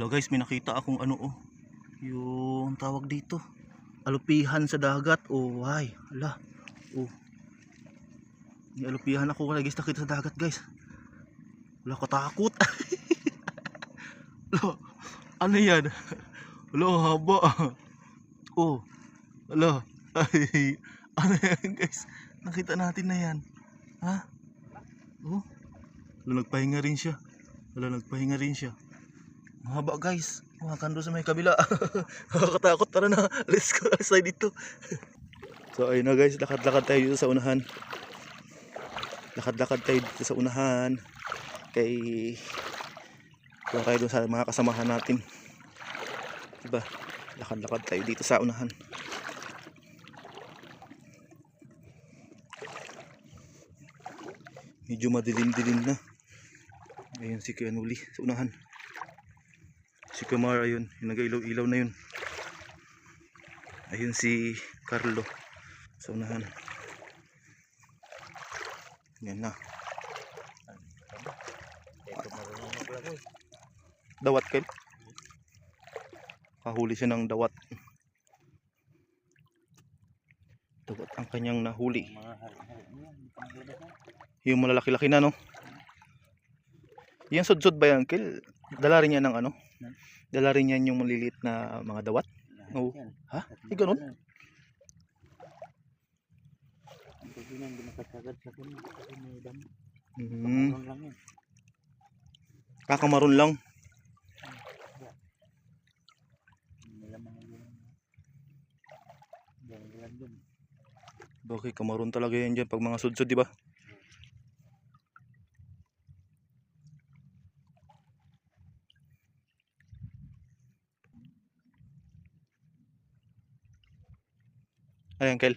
Hello guys, may nakita akong ano oh. Yung tawag dito. Alupihan sa dagat. Oh, ay. Ala. Oh. May alupihan ako guys nakita sa dagat guys. Wala ko takot. Ala. Ano yan? Ala, haba. Oh. Ala. Ay. Ano yan guys? Nakita natin na yan. Ha? Oh. Wala nagpahinga rin siya. Wala nagpahinga rin siya. Mahaba guys. Makan doon sa may kabila. Nakakatakot. Tara na. Let's go. Let's dito. so ayun na guys. Lakad-lakad tayo dito sa unahan. Lakad-lakad tayo dito sa unahan. Kay... Kung tayo sa mga kasamahan natin. Diba? Lakad-lakad tayo dito sa unahan. Medyo madilim-dilim na. Ayun si Kuya Nuli sa unahan. Si Kumar ayun, yung nag-ilaw-ilaw na yun. Ayun si Carlo sa unahan. Yan na. Dawat kayo? Kahuli siya ng dawat. Dawat ang kanyang nahuli. Yung malalaki-laki na no. Yung sudsud ba yan, Kel? Dala rin yan ng ano? Hmm? Dala rin yan yung maliliit na mga dawat? Oo. yan. Ha? Eh, ganun? pwede nang di makasagad sa kasi may. Hmm. Pangulong lang yan. Kakamaron lang. Dun. Bakit kamaron talaga yan dyan pag mga sudsud, di ba? Ayan, Kel.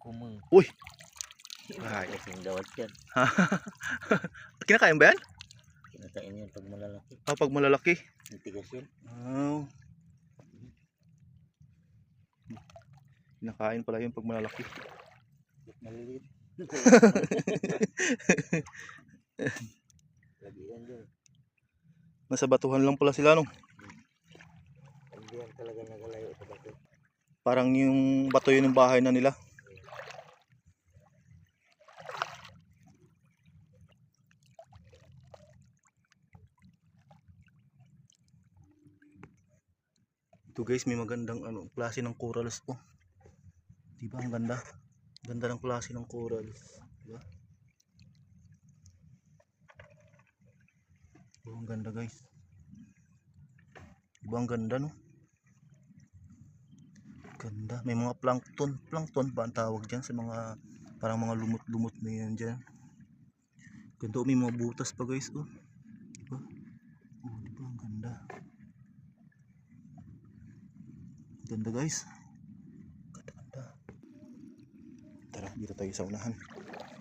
Kumeng. Uy! Ay. Kasing dawat yan. Kinakain ba yan? Kinatain yan pag malalaki. Ah, pag malalaki. Nitigas yan. Oh. Kinakain pala yun pag malalaki. Maliliit. Lagi yan dyan. Nasa batuhan lang pala sila, no? Hindi yan talaga bato. Parang yung bato yun ng bahay na nila. Ito guys, may magandang ano, klase ng corals oh. Di ba ang ganda? Ganda ng klase ng corals, di ba? Oh, ang ganda guys. Di ba ang ganda no? Ganda. May mga plankton. Plankton ba ang tawag dyan sa mga parang mga lumot-lumot na yan dyan. Ganda. oh, May mga butas pa guys. Oh. Diba? Oh, diba? Ang ganda. Ganda guys. Ganda, ganda. Tara, dito tayo sa unahan.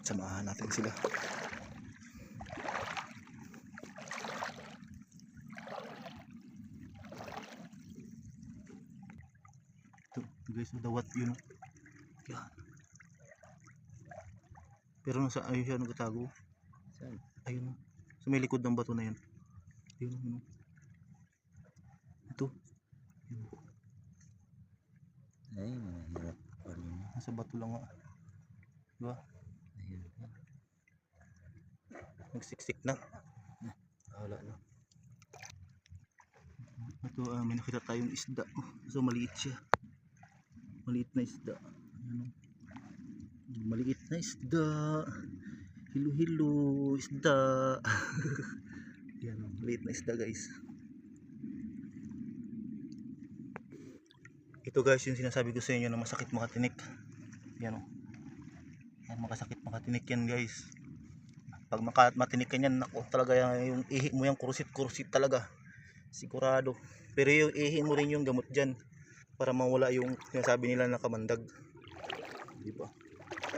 Samahan natin sila. Ito, guys, dawat yun. Yan. Pero nasa ayun siya nagtatago. Saan? Ayun. Sa may likod ng bato na yan. Ayun. Ayun. Ito. Ayun. Ay, mahirap pa rin. Nasa bato lang nga. Diba? Ayun. Nagsiksik na. Wala na. Ito, ah, may nakita tayong isda. Oh, so, maliit siya. Maliit na isda. Ayan, oh. Maliit na isda. Hilo-hilo isda. Yan, oh, maliit na isda guys. Ito guys, yung sinasabi ko sa inyo na masakit makatinik. Yan oh. Yan, makasakit makatinik yan guys. Pag maka, matinik ka niyan, nako talaga yan, yung ihi mo yung kurusit-kurusit talaga. Sigurado. Pero yung ihi mo rin yung gamot dyan para mawala yung sinasabi nila na kamandag. Di ba?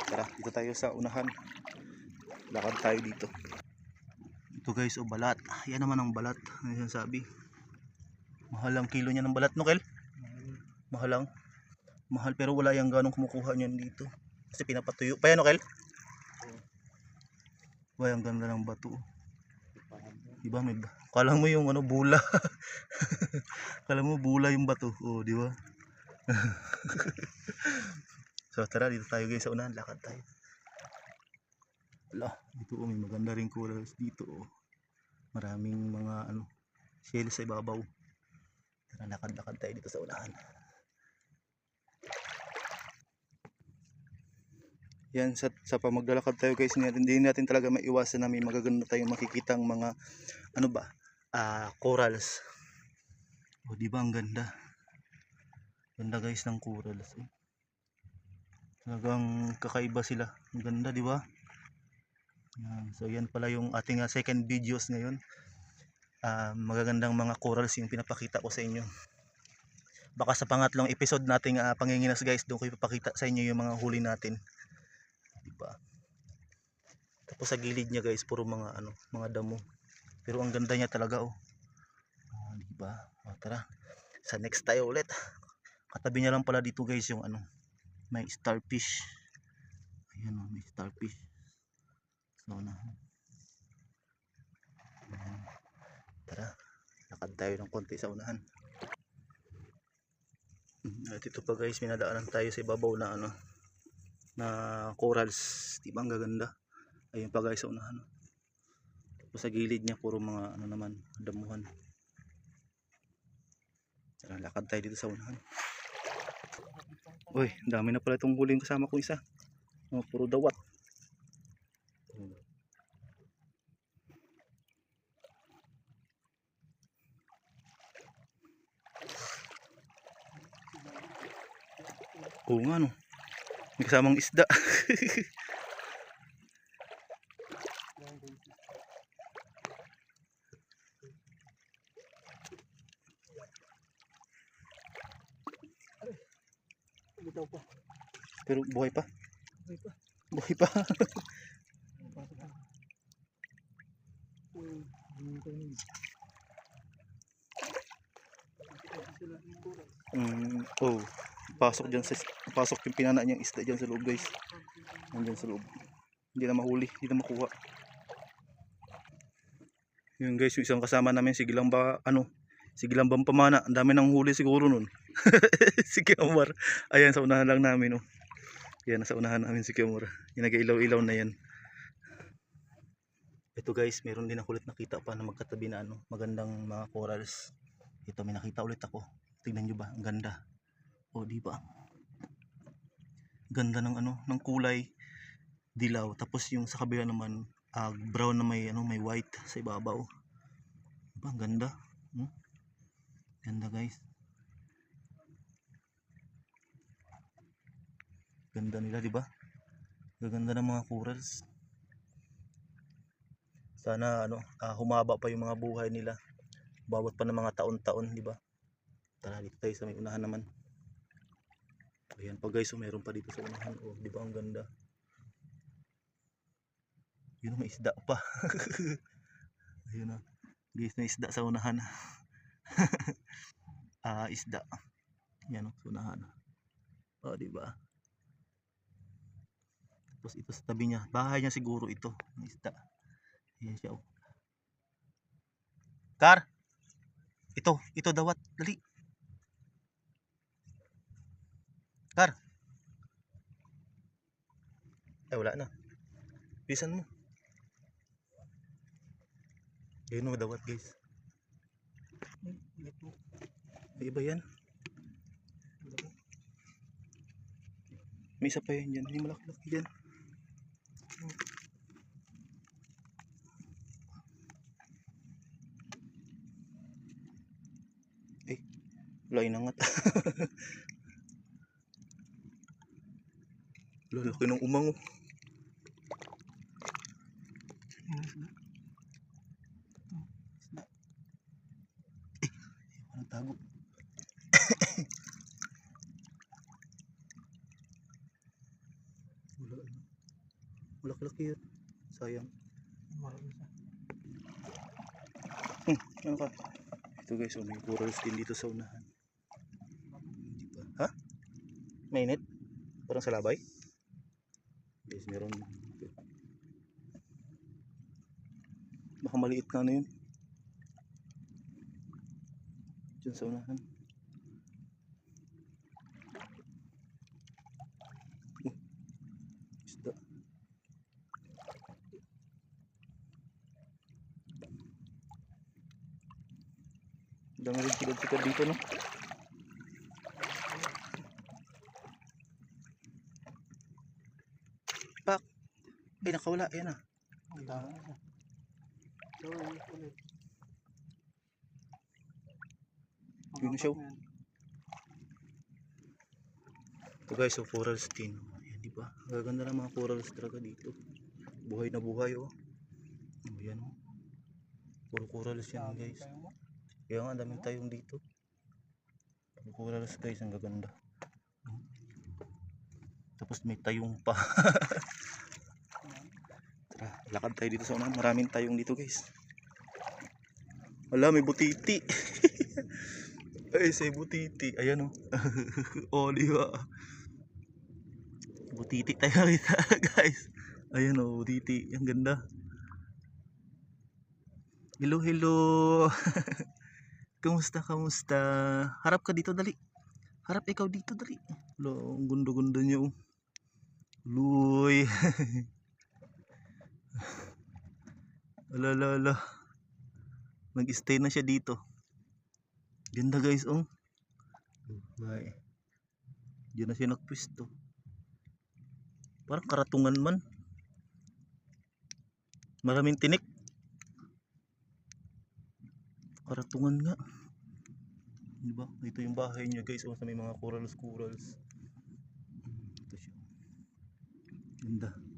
Tara, dito tayo sa unahan. Lakad tayo dito. Ito guys, o balat. Yan naman ang balat. Ano sinasabi? Mahal ang kilo niya ng balat, no, Kel? Mahal ang. Mahal pero wala yung ganong kumukuha niyan dito. Kasi pinapatuyo. Pa yan, no, Kel? Wala ang ganda ng bato. Diba may ba- Kala mo yung ano, bula. Kala mo bula yung bato. Oh, di ba? so tara, dito tayo guys sa unahan. Lakad tayo. Ala, dito oh, may maganda rin corals dito. Oh. Maraming mga ano, shells sa ibabaw. Tara, lakad-lakad tayo dito sa unahan. Yan, sa, sa pamaglalakad tayo guys, natin, hindi natin talaga maiwasan na may magaganda tayong makikitang mga, ano ba, ah, corals. O, di ba ang ganda? Ganda guys ng corals. Eh. Talagang kakaiba sila. Ang ganda, di ba? So, yan pala yung ating ah, second videos ngayon. Ah, magagandang mga corals yung pinapakita ko sa inyo. Baka sa pangatlong episode nating ah, panginginas guys, doon ko ipapakita sa inyo yung mga huli natin. Diba? Tapos sa gilid niya guys, puro mga ano, mga damo. Pero ang ganda niya talaga oh. Oh, diba? O, tara. Sa next tayo ulit. Katabi niya lang pala dito guys yung ano, may starfish. Ayan oh, may starfish. So na. Ayan. Tara. Lakad tayo ng konti sa unahan. Mm, At ito pa guys, minadaanan tayo sa ibabaw na ano, na corals. Di ba ang gaganda? Ayun pa guys sa unahan. oh. Tapos sa gilid niya puro mga ano naman, damuhan. Tara, lakad tayo dito sa unahan. Uy, dami na pala itong huling kasama ko isa. Oh, puro dawat. Oo nga no. May kasamang isda. Bitaw pa. Pero buhay pa. Buhay pa. Buhay pa. Mm, oh. Pasok dyan sa pasok yung pinana niyang isda dyan sa loob guys. Nandyan sa loob. Hindi na mahuli, hindi na makuha. Yun guys, yung isang kasama namin, sige lang ba, ano, sige lang bang pamana. Ang dami nang huli siguro nun. si Kiamar. Ayan, sa unahan lang namin, oh. Yan, nasa unahan namin si Kiamar. Yung nag-ilaw-ilaw na yan. Ito guys, meron din ako ulit nakita pa na magkatabi na ano, magandang mga corals. Ito, may nakita ulit ako. Tingnan nyo ba? Ang ganda. O, di ba? Ganda ng ano, ng kulay dilaw. Tapos yung sa kabila naman, ah, brown na may ano, may white sa ibabaw. Diba? Ang ganda. Hmm? Ganda, guys. Ganda nila, di ba? Gaganda ng mga corals. Sana ano, ah, humaba pa yung mga buhay nila. Bawat pa ng mga taon-taon, di ba? Tara, dito sa may unahan naman. Ayan pa guys, oh, meron pa dito sa unahan. Oh, di ba ang ganda? Yun, may isda pa. Ayun na. Guys, may isda sa unahan. Ah, isda. Yan oh, sa unahan. Oh, di ba? Tapos ito sa tabi niya. Bahay niya siguro ito. Ang isda. Ayan siya oh. Kar! Ito, ito dawat. Dali. Kar. Ay, wala na. Bilisan mo. Ayun o, dawat guys. Ay, iba yan. May isa pa yan dyan. May malaki-laki dyan. Wala inangat. Lalaki ng umango. Parang tago. Wala ano. Malaki-laki yun. Sayang. Hmm, ano ka? Ito guys, oh, may corals din dito sa unahan. Di ba? Ha? Mainit? Parang sa labay? Guys, meron. Baka maliit na ano yun. Diyan sa unahan. Oh, isda. Dami rin sigad-sigad dito, no? Ay, nakawala. Ayan ah. Ang dami na siya. Yun na siya, oh. Ito guys, so corals din. Ayan, di ba? Ang gaganda ng mga corals talaga dito. Buhay na buhay, oh. Ayan, oh. Puro corals yan, guys. Kaya nga, daming tayong dito. Puro corals, guys. Ang gaganda. Tapos may tayong pa. Lakad tayo dito sa unahan. Maraming tayong dito, guys. Wala, may butiti. Ay, say butiti. Ayan, oh. oh, di ba? Butiti tayo kita, guys. Ayan, oh, butiti. Ang ganda. Hello, hello. kamusta, kamusta? Harap ka dito, dali. Harap ikaw dito, dali. Lo, ang gundo-gundo niyo. Luy. Ala, ala, ala. Nag-stay na siya dito. Ganda guys, oh. Bye. Diyan na siya nagpwisto. Parang karatungan man. Maraming tinik. Karatungan nga. Diba? Ito yung bahay niya guys. Oh, sa may mga corals corals. Ito siya. Ganda.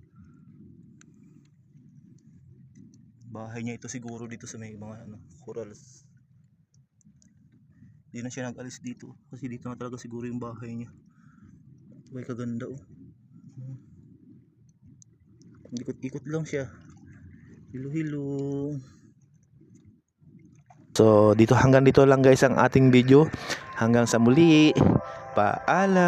Bahay niya ito siguro dito sa may mga ano, corals. Hindi na siya nag-alis dito. Kasi dito na talaga siguro yung bahay niya. May kaganda oh. Hmm. Ikot-ikot lang siya. Hilo hilo. So, dito hanggang dito lang guys ang ating video. Hanggang sa muli. Paalam.